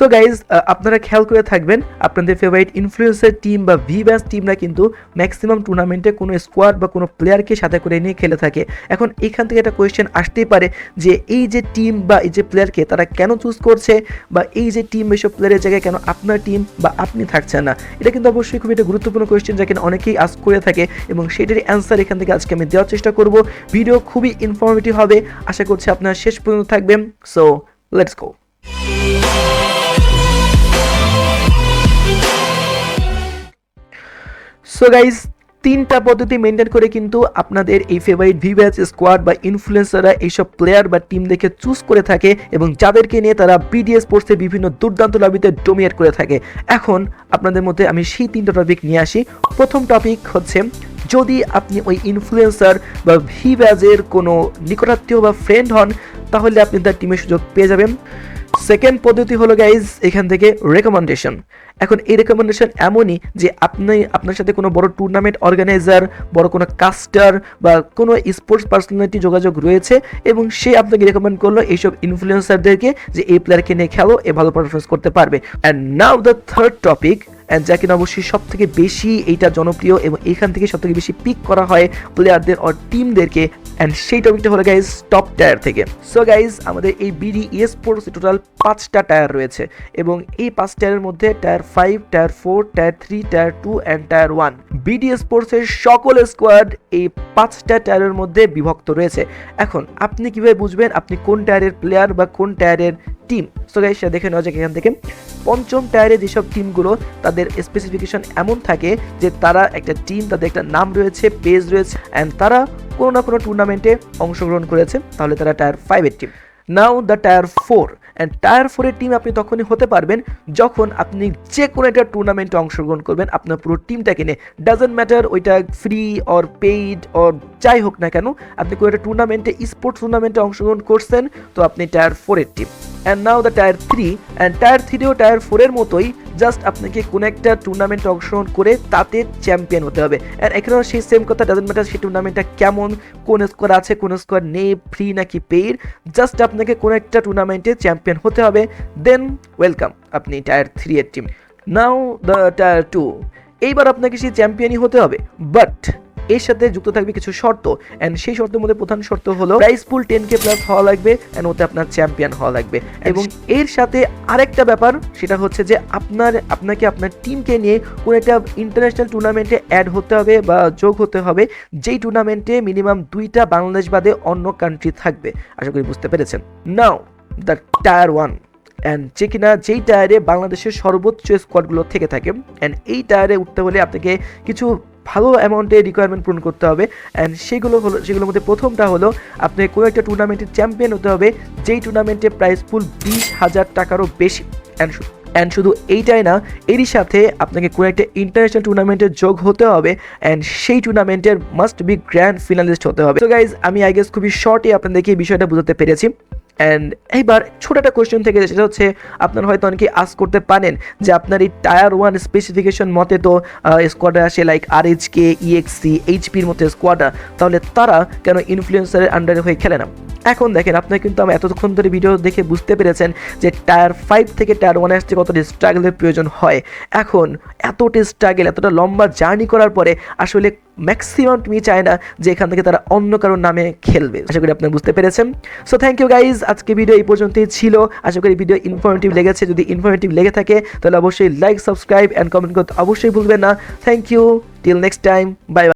So guys আপনারা খেয়াল করে থাকবেন, আপনাদের ফেভারিট ইনফ্লুয়েন্সার টিম বা ভি ব্যাস টিমরা কিন্তু ম্যাক্সিমাম টুর্নামেন্টে কোনো স্কোয়াড বা কোনো প্লেয়ারকে সাথে করে নিয়ে খেলে থাকে। এখন এখান থেকে একটা কোয়েশ্চেন আসতেই পারে যে এই যে টিম বা এই যে প্লেয়ারকে তারা কেন চুজ করছে বা এই যে টিম এসব প্লেয়ারের জায়গায় কেন আপনার টিম বা আপনি থাকছেন না? এটা কিন্তু অবশ্যই খুবই একটা গুরুত্বপূর্ণ কোয়েশ্চেন যা কিনা অনেকেই আস করে থাকে এবং সেটারই অ্যান্সার এখান থেকে আজকে আমি দেওয়ার চেষ্টা করব। ভিডিও খুবই ইনফরমেটিভ হবে। আশা করছি আপনারা শেষ পর্যন্ত থাকবেন। So let's go so guys তিনটা পদ্ধতি মেনটেন করে কিন্তু আপনাদের এই ফেভারিট ভিভ্যাচ স্কোয়াড বা ইনফ্লুয়েন্সাররা এইসব প্লেয়ার বা টিম দেখে চুজ করে থাকে এবং যাদেরকে নিয়ে তারা বিডিএস স্পোর্টসে বিভিন্ন দুর্দান্ত লবিতে ডোমিনেট করে থাকে। এখন আপনাদের মধ্যে আমি সেই তিনটা টপিক নিয়ে আসি। প্রথম টপিক হচ্ছে, যদি আপনি ওই ইনফ্লুয়েন্সার বা ভিভ্যাজের কোনো নিকটাত্মীয় বা ফ্রেন্ড হন, তাহলে আপনি তার টিমের সুযোগ পেয়ে যাবেন। সেকেন্ড পদ্ধতি হলো গাইজ এখান থেকে রেকমেন্ডেশন এখন এই রেকমেন্ডেশন এমনই যে আপনি, আপনার সাথে কোনো বড় টুর্নামেন্ট অর্গানাইজার বড় কোনো কাস্টার বা কোনো স্পোর্টস পার্সোনালিটি যোগাযোগ রয়েছে এবং সে আপনাকে রেকমেন্ড করল এইসব ইনফ্লুয়েন্সারদেরকে যে এই প্লেয়ারকে নিয়ে খেলো, এ ভালো পারফরমেন্স করতে পারবে। And now the third topic যা কিনা অবশ্যই সব থেকে বেশি এইটা জনপ্রিয় এবং এখান থেকে সব থেকে বেশি পিক করা হয় প্লেয়ারদের অর টিমদেরকে অ্যান্ড সেই টপিকটা হলো গাইজ টপ টায়ার থেকে। সো গাইজ আমাদের এই বিডি স্পোর্টস টোটাল পাঁচটা টায়ার রয়েছে এবং এই পাঁচ টায়ারের মধ্যে tier five tier four tier three tier two and tier one BD স্পোর্টসের সকল স্কোয়াড এই পাঁচটা টায়ারের মধ্যে বিভক্ত রয়েছে। এখন আপনি কীভাবে বুঝবেন আপনি কোন টায়ারের প্লেয়ার বা কোন টায়ারের টিম। সো গাইস দেখে নেওয়া যাক এখান থেকে। পঞ্চম টায়ারে যেসব টিমগুলো তাদের স্পেসিফিকেশন এমন থাকে যে তারা একটা টিম তাদের একটা নাম রয়েছে পেজ রয়েছে অ্যান্ড তারা কোনো না কোনো টুর্নামেন্টে অংশগ্রহণ করেছে, তাহলে তারা টায়ার ফাইভের team now the tier four and tier ফোরের টিম আপনি তখনই হতে পারবেন যখন আপনি যে কোনো একটা টুর্নামেন্টে অংশগ্রহণ করবেন, আপনার পুরো টিমটাকে নিয়ে। ডাজেন্ট ম্যাটার ওইটা ফ্রি অর পেইড অর যাই হোক না কেন, আপনি কোনো একটা টুর্নামেন্টে স্পোর্টস টুর্নামেন্টে অংশগ্রহণ করছেন, তো আপনি টায়ার ফোরের team and now the tier three and tier থ্রিও tier ফোরের মতোই জাস্ট আপনাকে কোনো একটা টুর্নামেন্টে অংশগ্রহণ করে তাতে চ্যাম্পিয়ন হতে হবে। আর এখানে সেই সেম কথা ডাজেন্ট ম্যাটার সেই টুর্নামেন্টটা কেমন, কোন স্কোয়ার আছে, কোন স্কোয়ার নেই ফ্রি নাকি পেইড জাস্ট আপনাকে কোনো একটা টুর্নামেন্টে চ্যাম্পিয়ন হতে হবে। দেন ওয়েলকাম আপনি টায়ার থ্রি এর team now the tier two এইবার আপনাকে সেই চ্যাম্পিয়নই হতে হবে বাট এর সাথে যুক্ত থাকবে কিছু শর্ত অ্যান্ড সেই শর্তের মধ্যে প্রধান শর্ত হলো prize pool ten K plus হওয়া লাগবে অ্যান্ড ওতে আপনার চ্যাম্পিয়ন হওয়া লাগবে। এবং এর সাথে আরেকটা ব্যাপার, সেটা হচ্ছে যে আপনার, আপনাকে আপনার টিমকে নিয়ে কোনো একটা ইন্টারন্যাশনাল টুর্নামেন্টে অ্যাড হতে হবে বা যোগ হতে হবে, যেই টুর্নামেন্টে মিনিমাম দুইটা বাংলাদেশ বাদে অন্য কান্ট্রি থাকবে। আশা করি বুঝতে পেরেছেন। Now the tier one and যে কিনা যেই টায়ারে বাংলাদেশের সর্বোচ্চ স্কোয়াডগুলো থেকে থাকে অ্যান্ড এই টায়ারে উঠতে হলে আপনাকে কিছু ভালো অ্যামাউন্টে রিকোয়ারমেন্ট পূরণ করতে হবে। অ্যান্ড সেগুলো হলো, সেগুলোর মধ্যে প্রথমটা হলো আপনি কোনো একটা টুর্নামেন্টের চ্যাম্পিয়ন হতে হবে, যেই টুর্নামেন্টে প্রাইস পুল বিশ হাজার টাকারও বেশি। অ্যান্ড অ্যান্ড শুধু এইটাই না, এরই সাথে আপনাকে কোনো একটা ইন্টারন্যাশনাল টুর্নামেন্টে যোগ হতে হবে অ্যান্ড সেই টুর্নামেন্টের মাস্ট বি গ্র্যান্ড ফিনালিস্ট হতে হবে। তো গাইজ আমি আই গেস খুবই শর্টে আপনাদেরকে এই বিষয়টা বুঝতে পেরেছি। অ্যান্ড এইবার ছোট একটা কোয়েশ্চেন থেকে সেটা হচ্ছে আপনার হয়তো অনেকে আস করতে পারেন যে আপনার এই টায়ার ওয়ান স্পেসিফিকেশন মতে তো স্কোয়াডে আসে লাইক আর এইচ কে ইএক্সি এইচপির মতো স্কোয়াডা তাহলে তারা কেন ইনফ্লুয়েন্সারের আন্ডারে হয়ে খেলে না? এখন দেখেন আপনি কিন্তু আমি এতক্ষণ ধরে ভিডিও দেখে বুঝতে পেরেছেন যে টায়ার ফাইভ থেকে টায়ার ওয়ানে আসতে কতটা স্ট্রাগলের প্রয়োজন হয়। এখন এতটা স্ট্রাগল এতটা লম্বা জার্নি করার পরে আসলে ম্যাক্সিমাম তুমি চায় না যে এখান থেকে তারা অন্য কারোর নামে খেলবে। আশা করি আপনারা বুঝতে পেরেছেন। সো থ্যাংক ইউ গাইজ আজকে ভিডিও এই পর্যন্তই ছিল। আশা করি ভিডিও ইনফরমেটিভ লেগেছে। যদি ইনফরমেটিভ লেগে থাকে, তাহলে অবশ্যই লাইক সাবস্ক্রাইব অ্যান্ড কমেন্ট করতে অবশ্যই ভুলবেন না। Thank you till next time bye